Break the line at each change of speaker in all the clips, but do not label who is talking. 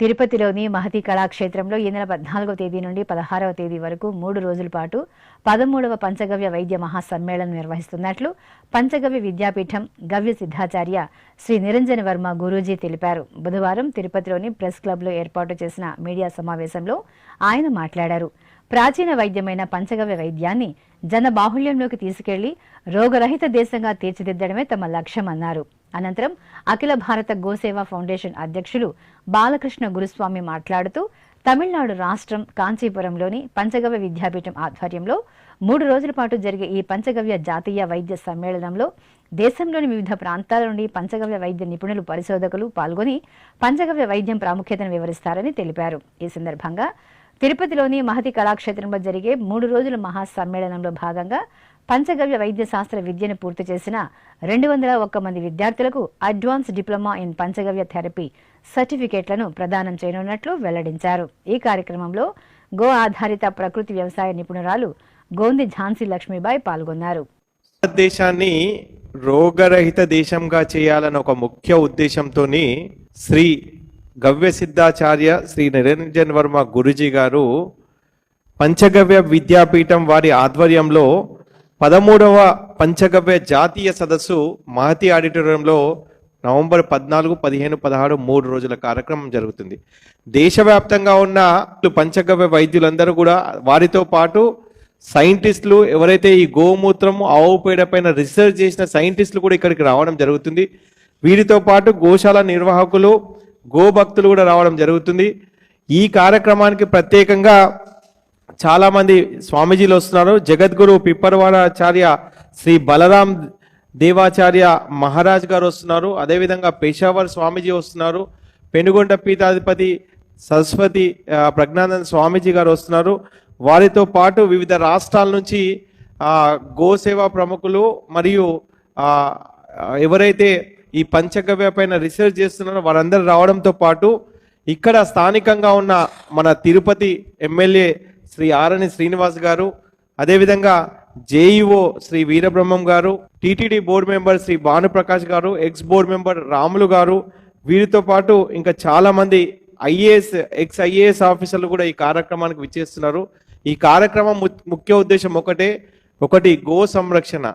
తిరుపతిలోని మహతి కళాక్షేత్రంలో ఈ నెల పద్నాలుగవ తేదీ నుండి పదహారవ తేదీ వరకు మూడు రోజుల పాటు పదమూడవ పంచగవ్య వైద్య మహాసమ్మేళనం నిర్వహిస్తున్నట్లు పంచగవ్య విద్యాపీఠం గవ్య సిద్ధాచార్య శ్రీ నిరంజన వర్మ గురూజీ తెలిపారు. బుధవారం తిరుపతిలోని ప్రెస్ క్లబ్లో ఏర్పాటు చేసిన మీడియా సమావేశంలో ఆయన మాట్లాడారు. ప్రాచీన వైద్యమైన పంచగవ్య వైద్యాన్ని జనబాహుళ్యంలోకి తీసుకెళ్ళి రోగరహిత దేశంగా తీర్చిదిద్దడమే తమ లక్ష్యమన్నారు. అనంతరం అఖిల భారత గోసేవా ఫౌండేషన్ అధ్యక్షులు బాలకృష్ణ గురుస్వామి మాట్లాడుతూ తమిళనాడు రాష్ట్రం కాంచీపురంలోని పంచగవ్య విద్యాపీఠం ఆధ్వర్యంలో మూడు రోజుల పాటు జరిగే ఈ పంచగవ్య జాతీయ వైద్య సమ్మేళనంలో దేశంలోని వివిధ ప్రాంతాల నుండి పంచగవ్య వైద్య నిపుణులు పరిశోధకులు పాల్గొని పంచగవ్య వైద్యం ప్రాముఖ్యతను వివరిస్తారని తెలిపారు. ఈ సందర్భంగా తిరుపతిలోని మహతి కళాక్షేత్రంలో జరిగే మూడు రోజుల మహాసమ్మేళనంలో భాగంగా పంచగవ్య వైద్య శాస్త్ర విద్యను పూర్తి చేసిన రెండు వందల ఒక్క మంది విద్యార్థులకు advance diploma in Panchagavya therapy సర్టిఫికేట్లను ప్రదానం చేయనున్నట్లు వెల్లడించారు. ఈ కార్యక్రమంలో గో ఆధారిత ప్రకృతి వ్యవసాయ నిపుణురాలు గోంది ఝాన్సీ లక్ష్మీబాయి పాల్గొన్నారు.
భారతదేశాన్ని రోగరహిత దేశంగా చేయాలన్న ఒక ముఖ్య ఉద్దేశంతో శ్రీ గవ్య సిద్ధాచార్య శ్రీ నిరంజన్ వర్మ గురుజీ గారు పంచగవ్య విద్యాపీఠం వారి ఆధ్వర్యంలో పదమూడవ పంచగవ్య జాతీయ సదస్సు మహతి ఆడిటోరియంలో నవంబర్ పద్నాలుగు పదిహేను పదహారు మూడు రోజుల కార్యక్రమం జరుగుతుంది. దేశవ్యాప్తంగా ఉన్న పంచగవ్య వైద్యులందరూ కూడా వారితో పాటు సైంటిస్టులు ఎవరైతే ఈ గోమూత్రం ఆవు పేడ పైన రీసెర్చ్ చేసిన సైంటిస్టులు కూడా ఇక్కడికి రావడం జరుగుతుంది. వీరితో పాటు గోశాల నిర్వాహకులు గోభక్తులు కూడా రావడం జరుగుతుంది. ఈ కార్యక్రమానికి ప్రత్యేకంగా చాలామంది స్వామీజీలు వస్తున్నారు. జగద్గురు పిప్పరవాడాచార్య శ్రీ బలరాం దేవాచార్య మహారాజ్ గారు వస్తున్నారు. అదేవిధంగా పేషావర్ స్వామీజీ వస్తున్నారు. పెనుగొండ పీఠాధిపతి సరస్వతి ప్రజ్ఞానంద స్వామీజీ గారు వస్తున్నారు. వారితో పాటు వివిధ రాష్ట్రాల నుంచి గోసేవా ప్రముఖులు మరియు ఎవరైతే ఈ పంచగవ్య పైన రీసెర్చ్ చేస్తున్నారో. వారందరూ రావడంతో పాటు ఇక్కడ స్థానికంగా ఉన్న మన తిరుపతి ఎమ్మెల్యే శ్రీ ఆరణి శ్రీనివాస్ గారు అదేవిధంగా JEO Shri Veerabrahmam garu TTD board member Shri Bhanuprakash garu ex board member Ramulu గారు వీరితో పాటు ఇంకా చాలామంది ఐఏఎస్ ఎక్స్ ఐఏఎస్ ఆఫీసర్లు కూడా ఈ కార్యక్రమానికి విచ్చేస్తున్నారు. ఈ కార్యక్రమం ము- ముఖ్య ఉద్దేశం ఒకటే ఒకటి గో సంరక్షణ.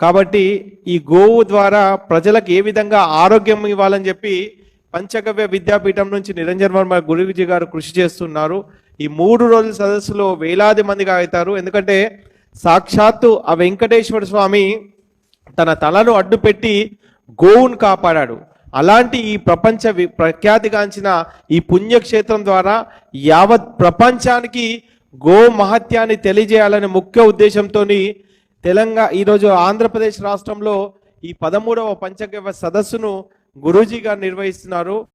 కాబట్టి ఈ గోవు ద్వారా ప్రజలకు ఏ విధంగా ఆరోగ్యం ఇవ్వాలని చెప్పి పంచగవ్య విద్యాపీఠం నుంచి నిరంజన్ వర్మ గురుజీ గారు కృషి చేస్తున్నారు. ఈ మూడు రోజుల సదస్సులో వేలాది మందిగా అవుతారు ఎందుకంటే సాక్షాత్తు ఆ వెంకటేశ్వర స్వామి తన తలను అడ్డుపెట్టి గోవును కాపాడాడు. అలాంటి ఈ ప్రపంచ వి- ప్రఖ్యాతిగాంచిన ఈ పుణ్యక్షేత్రం ద్వారా యావత్ ప్రపంచానికి గో మహత్యాన్ని తెలియజేయాలనే ముఖ్య ఉద్దేశంతో తెలంగాణ ఈరోజు ఆంధ్రప్రదేశ్ రాష్ట్రంలో ఈ పదమూడవ పంచగవ్య సదస్సును గురూజీ గారు నిర్వహిస్తున్నారు.